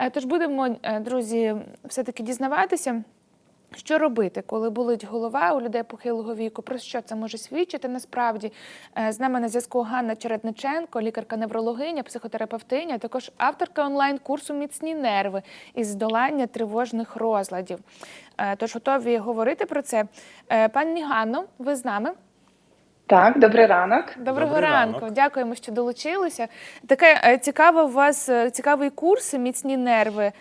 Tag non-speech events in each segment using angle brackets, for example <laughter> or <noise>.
Е, Тож будемо, е, друзі, все-таки дізнаватися. Що робити, коли болить голова у людей похилого віку? Про що це може свідчити? Насправді Е, з нами на зв'язку Ганна Чередниченко, лікарка-неврологиня, психотерапевтиня, також авторка онлайн-курсу Міцні нерви із здолання тривожних розладів. Тож готові говорити про це. Пані Ганно, ви з нами? Так, добрий ранок. Доброго Добрий ранку. ранок. Дякуємо, що долучилися. Таке е, цікаве у вас е, цікавий курс Міцні нерви.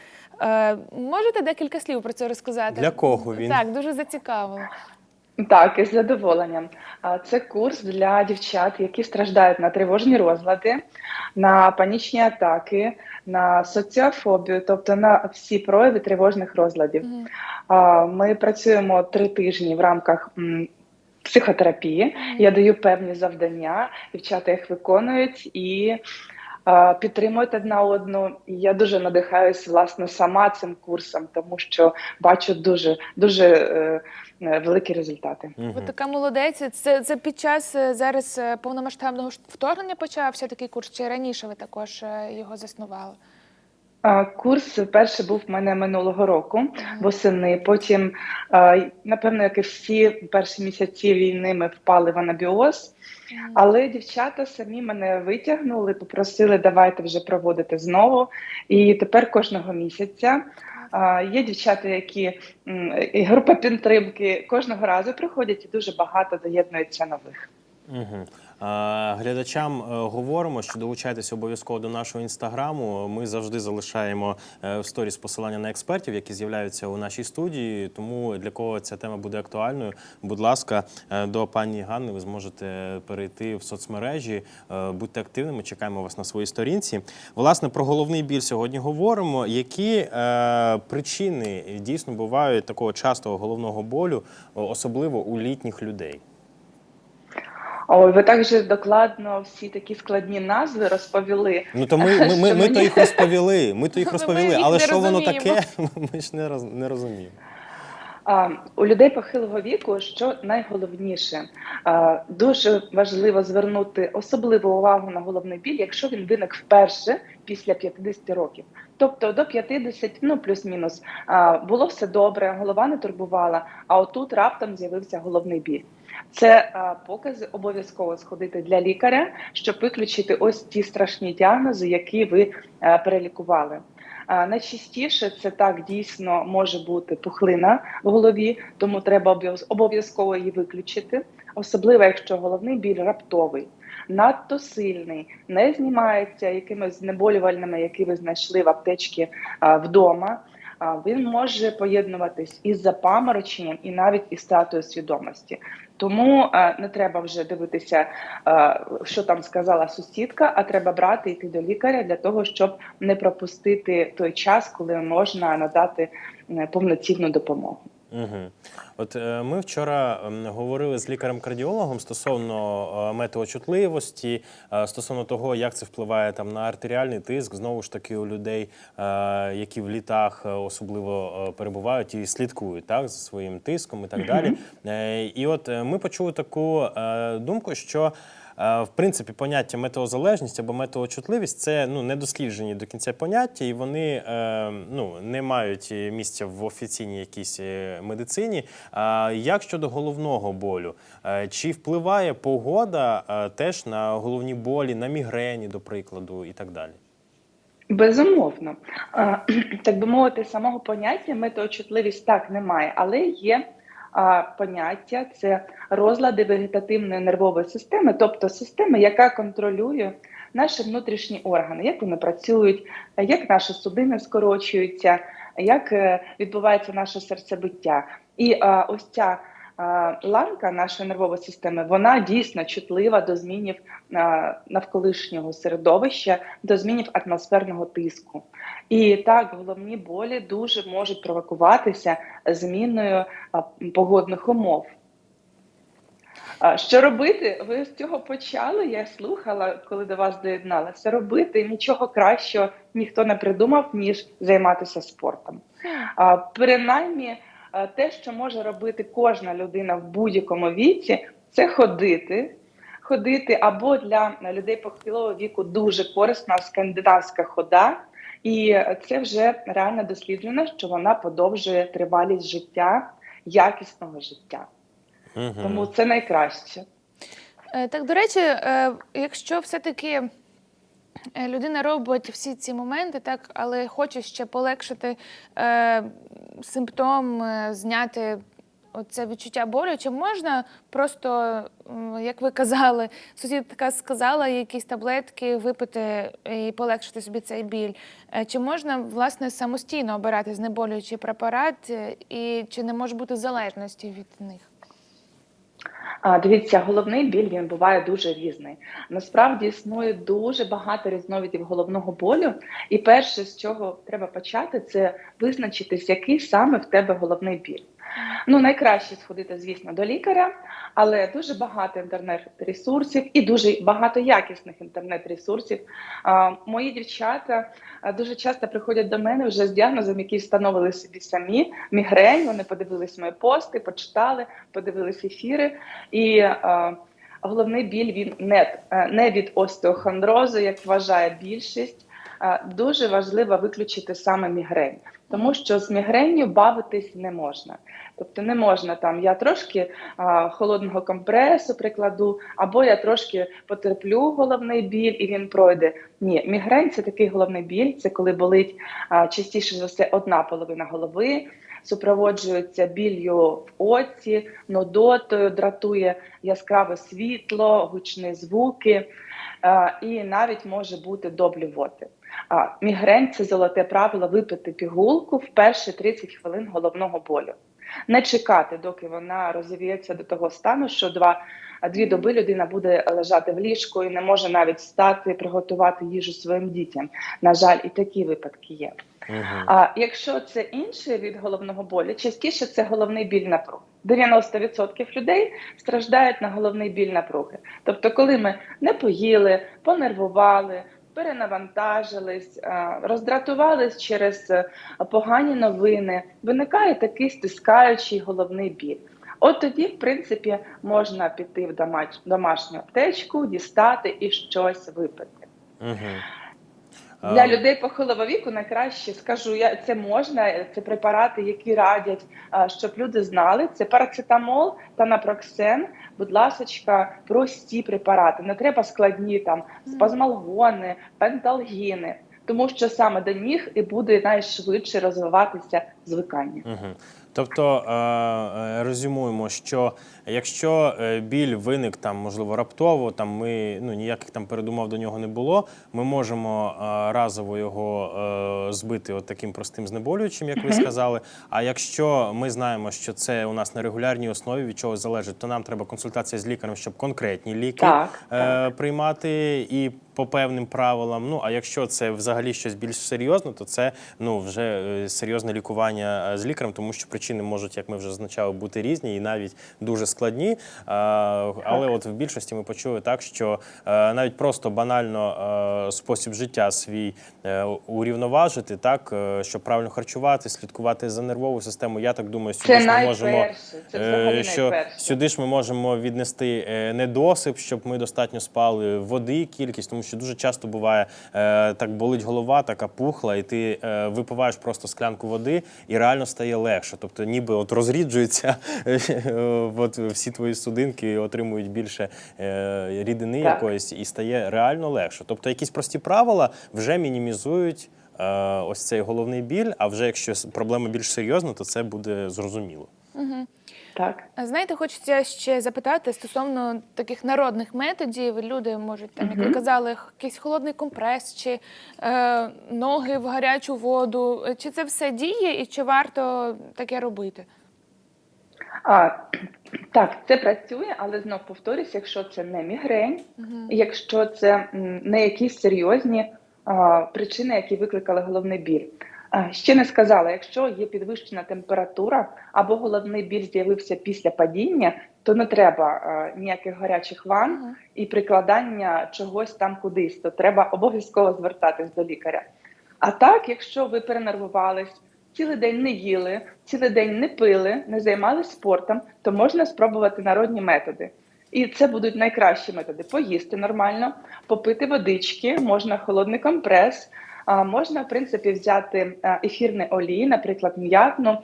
Е, Можете декілька слів про це розказати? Для кого він? Так, дуже зацікавило. Так, із задоволенням. А, Це курс для дівчат, які страждають на тривожні розлади, на панічні атаки, на соціофобію, тобто на всі прояви тривожних розладів. А, Ми працюємо три тижні в рамках м, психотерапії. Я даю певні завдання, дівчата їх виконують і а, підтримують одна одну. І я дуже надихаюсь власне сама цим курсом, тому що бачу дуже дуже е, е, великі результати. Ви така молодець. Це, це під час е, зараз е, повномасштабного вторгнення почався такий курс, чи раніше ви також е, його заснували? Курс перший був в мене минулого року восени. Потім, напевно, як і всі перші місяці війни, ми впали в анабіоз. Але дівчата самі мене витягнули, попросили, давайте вже проводити знову. І тепер кожного місяця є дівчата, які і група підтримки кожного разу приходять, і дуже багато доєднується нових. Мгм. А, Глядачам е, говоримо, що долучайтеся обов'язково до нашого інстаграму. Ми завжди залишаємо е, в сторіс посилання на експертів, які з'являються у нашій студії. Тому для кого ця тема буде актуальною, будь ласка, е, до пані Ганни ви зможете перейти в соцмережі. Е, Будьте активними, чекаємо вас на своїй сторінці. Власне, про головний біль сьогодні говоримо. Які е, причини дійсно бувають такого частого головного болю, особливо у літніх людей? Ой, ви так же докладно всі такі складні назви розповіли. Ну то ми, ми, ми, ми то їх розповіли. Ми то їх <laughs> розповіли, їх але що воно таке, <laughs> ми ж не роз не розуміємо. А, у людей похилого віку, що найголовніше, а, дуже важливо звернути особливу увагу на головний біль, якщо він виник вперше після 50 років. Тобто до 50, ну плюс-мінус, було все добре, голова не турбувала, а отут раптом з'явився головний біль. Це а, покази обов'язково сходити для лікаря, щоб виключити ось ті страшні діагнози, які ви а, перелікували. А, Найчастіше це так дійсно може бути пухлина в голові, тому треба обов'язково її виключити, особливо якщо головний біль раптовий, надто сильний, не знімається якимись знеболювальними, які ви знайшли в аптечці вдома. Він може поєднуватись із запамороченням і навіть із стратою свідомості. Тому е, не треба вже дивитися, е, що там сказала сусідка, а треба брати йти до лікаря для того, щоб не пропустити той час, коли можна надати е, повноцінну допомогу. Угу. От е, ми вчора ем, говорили з лікарем-кардіологом стосовно е, метеочутливості, е, стосовно того, як це впливає там на артеріальний тиск, знову ж таки у людей, е, які в літах е, особливо е, перебувають і слідкують так за своїм тиском і так далі. Е, І от е, ми почули таку е, думку, що Е, В принципі, поняття метеозалежність або метеочутливість це ну недосліджені до кінця поняття, і вони е, ну не мають е, місця в офіційній якійсь е, медицині. А як щодо головного болю, Е, чи впливає погода е, теж на головні болі, на мігрені, до прикладу, і так далі? Безумовно, <clears throat> так би мовити, самого поняття метеочутливість так немає, але є поняття це розлади вегетативної нервової системи, тобто системи, яка контролює наші внутрішні органи, як вони працюють, як наші судини скорочуються, як е, відбувається наше серцебиття. І ось ця ланка нашої нервової системи, вона дійсно чутлива до змінів навколишнього середовища, до змінів атмосферного тиску. І так, головні болі дуже можуть провокуватися зміною погодних умов. Що робити? Ви з цього почали? Я слухала, коли до вас доєдналася. Робити нічого кращого ніхто не придумав, ніж займатися спортом. Принаймні, те, що може робити кожна людина в будь-якому віці, це ходити. Ходити або для людей похилого віку дуже корисна скандинавська хода, І це вже реально досліджено, що вона подовжує тривалість життя, якісного життя. Мгм. Тому це найкраще. Е, Так, до речі, е, якщо все-таки е, людина робить всі ці моменти, так, але хоче ще полегшити е, симптом, е, зняти оце відчуття болю, чи можна просто, м, як ви казали, сусідка сказала, якісь таблетки випити і полегшити собі цей біль. Е, Чи можна власне самостійно обирати знеболюючий препарат, е, і чи не може бути залежності від них? А, дивіться, головний біль він буває дуже різний. Насправді існує дуже багато різновидів головного болю, і перше, з чого треба почати, це визначитись, який саме в тебе головний біль. Ну, найкраще сходити, звісно, до лікаря, але дуже багато інтернет-ресурсів і дуже багато якісних інтернет-ресурсів. Мої дівчата дуже часто приходять до мене вже з діагнозом, який встановили собі самі мігрень. Вони подивились мої пости, почитали, подивились ефіри. І головний біль він не, е, не від остеохондрозу, як вважає більшість. Дуже важливо виключити саме мігрень, тому що з мігренню бавитись не можна. Тобто не можна там я трошки а, холодного компресу прикладу, або я трошки потерплю головний біль і він пройде. Ні, мігрень це такий головний біль, це коли болить а, частіше за все одна половина голови, супроводжується біллю в оці, нудотою, дратує яскраве світло, гучні звуки, а, і навіть може бути до блювоти. А, мігрень це золоте правило випити пігулку в перші 30 хвилин головного болю. Не чекати, доки вона розів'ється до того стану, що два, дві доби людина буде лежати в ліжку і не може навіть встати, приготувати їжу своїм дітям. На жаль, і такі випадки є. Мгм. А якщо це інший від головного болю, частіше це головний біль напруги. 90% людей страждають на головний біль напруги. Тобто, коли ми не поїли, понервували, перенавантажились, е, роздратувались через е, погані новини, виникає такий стискаючий головний біль. От тоді, в принципі, можна піти в домашню аптечку, дістати і щось випити. Мгм. Для людей похилого віку найкраще скажу я це можна. Це препарати, які радять, щоб люди знали. Це парацетамол та напроксен. Будь ласочка, прості препарати. Не треба складні там спазмалгони, пенталгіни, тому що саме до них і буде найшвидше розвиватися звикання. Мгм. Тобто е, е, резюмуємо, що якщо е, біль виник там, можливо, раптово, там ми ну ніяких там передумов до нього не було, ми можемо е, разово його е, збити от таким простим знеболюючим, як ви сказали. А якщо ми знаємо, що це у нас на регулярній основі від чогось залежить, то нам треба консультація з лікарем, щоб конкретні ліки Так, е, приймати і по певним правилам. Ну а якщо це взагалі щось більш серйозне, то це ну вже серйозне лікування з лікарем, тому що причини можуть, як ми вже зазначали, бути різні і навіть дуже складні. А, але от в більшості ми почули так, що е, навіть просто банально е, спосіб життя свій е, урівноважити, так е, щоб правильно харчувати, слідкувати за нервовою системою. Я так думаю, сюди Це ж ми можемо. Це Е, що сюди ж ми можемо віднести е, недосип, щоб ми достатньо спали води, кількість, тому що дуже часто буває е, так болить голова, така пухла, і ти е, випиваєш просто склянку води, і реально стає легше. Тобто, ніби от розріджуються <laughs> е, от всі твої судинки, отримують більше е, рідини Так. якоїсь, і стає реально легше. Тобто, якісь прості правила вже мінімізують. е, Ось цей головний біль. А вже якщо проблема більш серйозна, то це буде зрозуміло. Так. А Знаєте, хочеться ще запитати стосовно таких народних методів. Люди можуть там, як ви казали, якийсь холодний компрес, чи е, ноги в гарячу воду. Чи це все діє і чи варто таке робити? А, так, це працює, але знов повторюсь, якщо це не мігрень, якщо це не якісь серйозні а, причини, які викликали головний біль. А, ще не сказала, якщо є підвищена температура або головний біль з'явився після падіння, то не треба а, ніяких гарячих ванн Мгм. і прикладання чогось там кудись, то треба обов'язково звертатись до лікаря. А так, якщо ви перенервувались, цілий день не їли, цілий день не пили, не займалися спортом, то можна спробувати народні методи. І це будуть найкращі методи: поїсти нормально, попити водички, можна холодний компрес, можна, в принципі, взяти е, ефірні олії, наприклад, м'ятну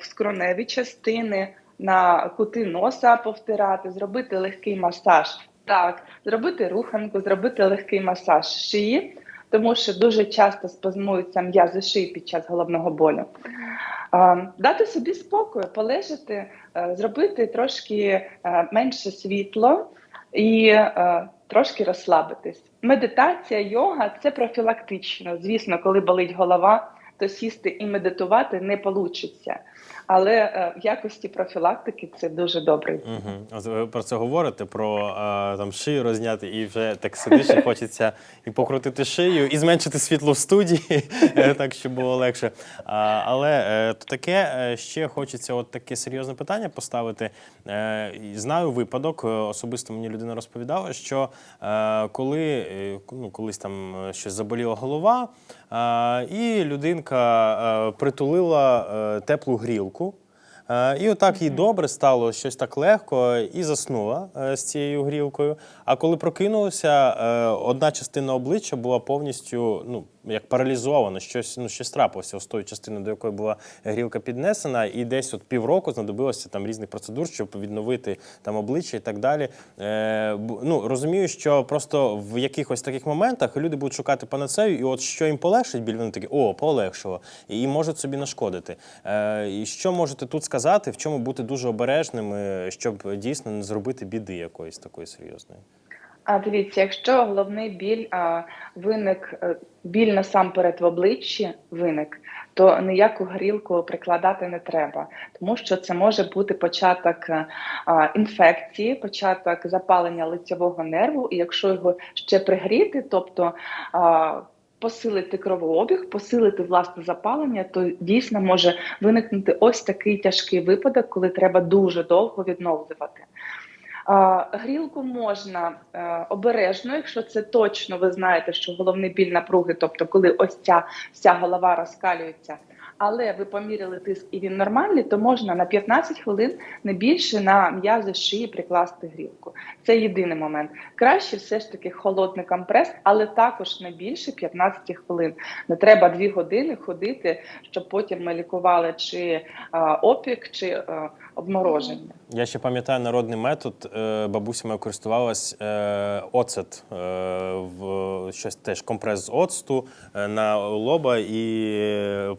в скроневі частини, на кути носа повтирати, зробити легкий масаж. Так, зробити руханку, зробити легкий масаж шиї, тому що дуже часто спазмуються м'язи шиї під час головного болю. Дати собі спокою, полежати, е, зробити трошки е, менше світло і е, трошки розслабитись. Медитація, йога це профілактично. Звісно, коли болить голова, то сісти і медитувати не вийде. Але е, в якості профілактики це дуже добре. Угу. Ви про це говорите, про а, там шию розняти, і вже так сидиш, і хочеться і покрутити шию, і зменшити світло в студії, <laughs> е, так щоб було легше. Але е, то таке е, ще хочеться от таке серйозне питання поставити. Е, Знаю випадок, е, особисто мені людина розповідала, що е, коли е, ну, колись там е, щось заболіла голова, е, і людинка е, притулила е, теплу грілку. Е, І отак їй добре стало щось так легко і заснула з цією грілкою. А коли прокинулася, одна частина обличчя була повністю ну, як паралізована, щось, ну, щось трапилося з тою частиною, до якої була грілка піднесена, і десь от півроку знадобилося там різних процедур, щоб відновити там обличчя і так далі. Е, ну, розумію, що просто в якихось таких моментах люди будуть шукати панацею, і от що їм полегшить біль, вони такі, о, полегшило, і можуть собі нашкодити. Е, і що можете тут сказати, в чому бути дуже обережними, щоб дійсно не зробити біди якоїсь такої серйозної? А дивіться, якщо головний біль а, виник, е, біль насамперед в обличчі виник, то ніяку грілку прикладати не треба, тому що це може бути початок е, а, інфекції, початок запалення лицевого нерву, і якщо його ще пригріти, тобто а, посилити кровообіг, посилити власне запалення, то дійсно може виникнути ось такий тяжкий випадок, коли треба дуже довго відновлювати. Грілку можна е, обережно, якщо це точно ви знаєте, що головний біль напруги, тобто коли ось ця вся голова розкалюється, але ви поміряли тиск і він нормальний, то можна на 15 хвилин не більше на м'язи шиї прикласти грілку. Це єдиний момент. Краще все ж таки холодний компрес, але також не більше 15 хвилин. Не треба 2 години ходити, щоб потім ми лікували чи а, опік, чи а, обмороження. Я ще пам'ятаю народний метод. е, Бабуся моя користувалась е, оцет е, в щось теж компрес з оцту на лоба і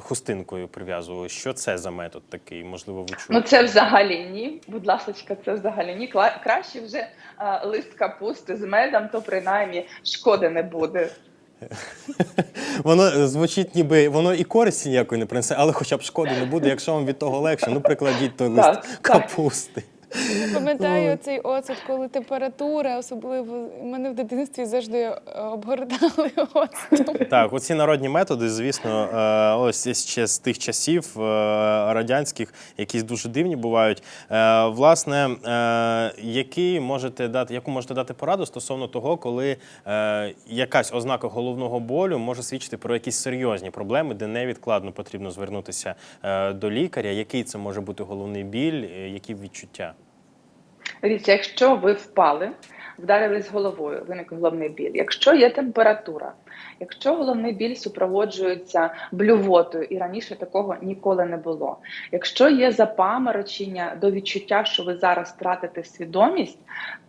хустинкою прив'язували. Що це за метод такий? Можливо, ви чули? Ну це взагалі ні. Будь ласка, це взагалі ні. Краще вже лист капусти з медом, то принаймні шкоди не буде. <laughs> Воно е, звучить, ніби воно і користі ніякої не принесе, але хоча б шкоди не буде, якщо вам від того легше. Ну прикладіть той лист капусти. Я пам'ятаю цей оцет, коли температура, особливо мене в дитинстві завжди е, обгортали <laughs> оцтом. Так, оці народні методи, звісно, е, ось ще з тих часів е, радянських, якісь дуже дивні бувають. Власне, які можете дати, яку можете дати пораду стосовно того, коли якась ознака головного болю може свідчити про якісь серйозні проблеми, де невідкладно потрібно звернутися до лікаря. Який це може бути головний біль, які відчуття? Дивіться, якщо ви впали, вдарились головою, виник головний біль. Якщо є температура, якщо головний біль супроводжується блювотою, і раніше такого ніколи не було. Якщо є запаморочення до відчуття, що ви зараз втратите свідомість,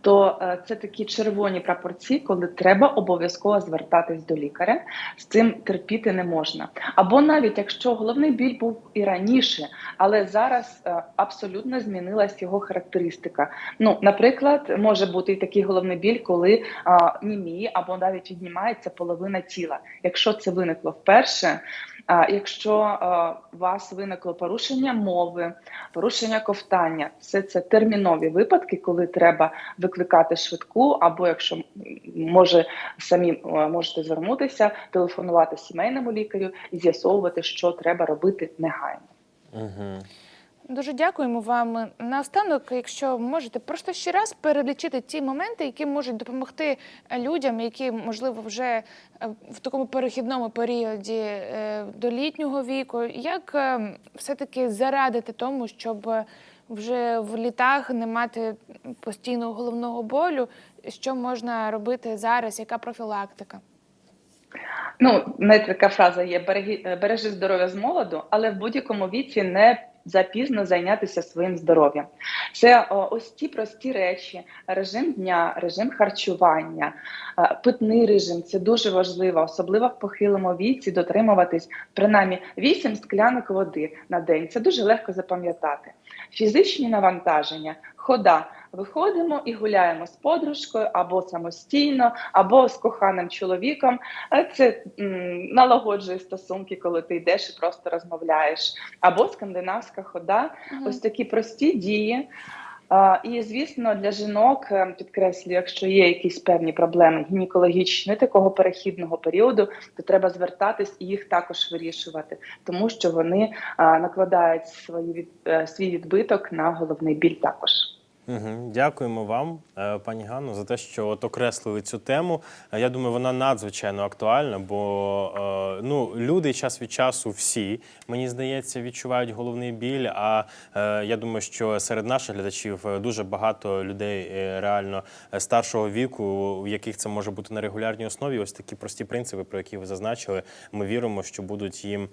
то е, це такі червоні прапорці, коли треба обов'язково звертатись до лікаря. З цим терпіти не можна. Або навіть якщо головний біль був і раніше, але зараз е, абсолютно змінилась його характеристика. Ну, наприклад, може бути і такий головний біль, коли а, німіє або навіть віднімається половина тіла. Якщо це виникло вперше, а якщо у вас виникло порушення мови, порушення ковтання, все це термінові випадки, коли треба викликати швидку, або якщо може самі можете звернутися, телефонувати сімейному лікарю і з'ясовувати, що треба робити негайно. Угу. Дуже дякуємо вам. Наостанок, якщо можете, просто ще раз перелічити ті моменти, які можуть допомогти людям, які можливо вже е, в такому перехідному періоді е, до літнього віку, як е, все-таки зарадити тому, щоб вже в літах не мати постійного головного болю, що можна робити зараз, яка профілактика? Ну, навіть така фраза є: бережи здоров'я з молоду, але в будь-якому віці не запізно зайнятися своїм здоров'ям. Це ось ті прості речі: режим дня, режим харчування, е, питний режим це дуже важливо, особливо в похилому віці дотримуватись принаймні 8 склянок води на день. Це дуже легко запам'ятати. Фізичні навантаження, хода. Виходимо і гуляємо з подружкою або самостійно, або з коханим чоловіком. Е, Це м, налагоджує стосунки, коли ти йдеш і просто розмовляєш, або скандинавська хода. Ось такі прості дії. І звісно, для жінок е, підкреслюю, якщо є якісь певні проблеми гінекологічні такого перехідного періоду, то треба звертатись і їх також вирішувати, тому що вони накладають свої від, е, свій відбиток на головний біль також. Угу. Дякуємо вам, е, пані Ганно, за те, що от окреслили цю тему. Е, Я думаю, вона надзвичайно актуальна, бо е, ну, люди час від часу всі, мені здається, відчувають головний біль. А я думаю, що серед наших глядачів дуже багато людей реально старшого віку, в яких це може бути на регулярній основі. Ось такі прості принципи, про які ви зазначили. Ми віримо, що будуть їм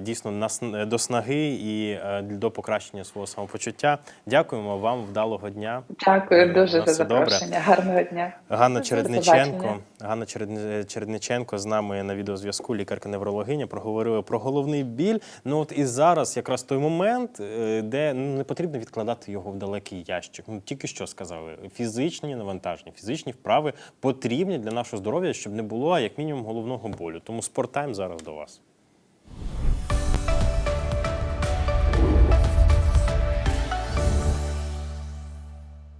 дійсно до снаги і до покращення свого самопочуття. Дякуємо вам. Вдалого дня. Дякую Ну, дуже за добре. запрошення. Гарного дня. Ганна Чередниченко. Ганна Чередни- Чередниченко з нами на відеозв'язку, лікарка-неврологиня, проговорили про головний біль. Ну от і зараз якраз той момент, е, де ну, не потрібно відкладати його в далекий ящик. Ну тільки що сказали, фізичні навантаження, фізичні вправи потрібні для нашого здоров'я, щоб не було як мінімум головного болю. Тому спорттайм зараз до вас.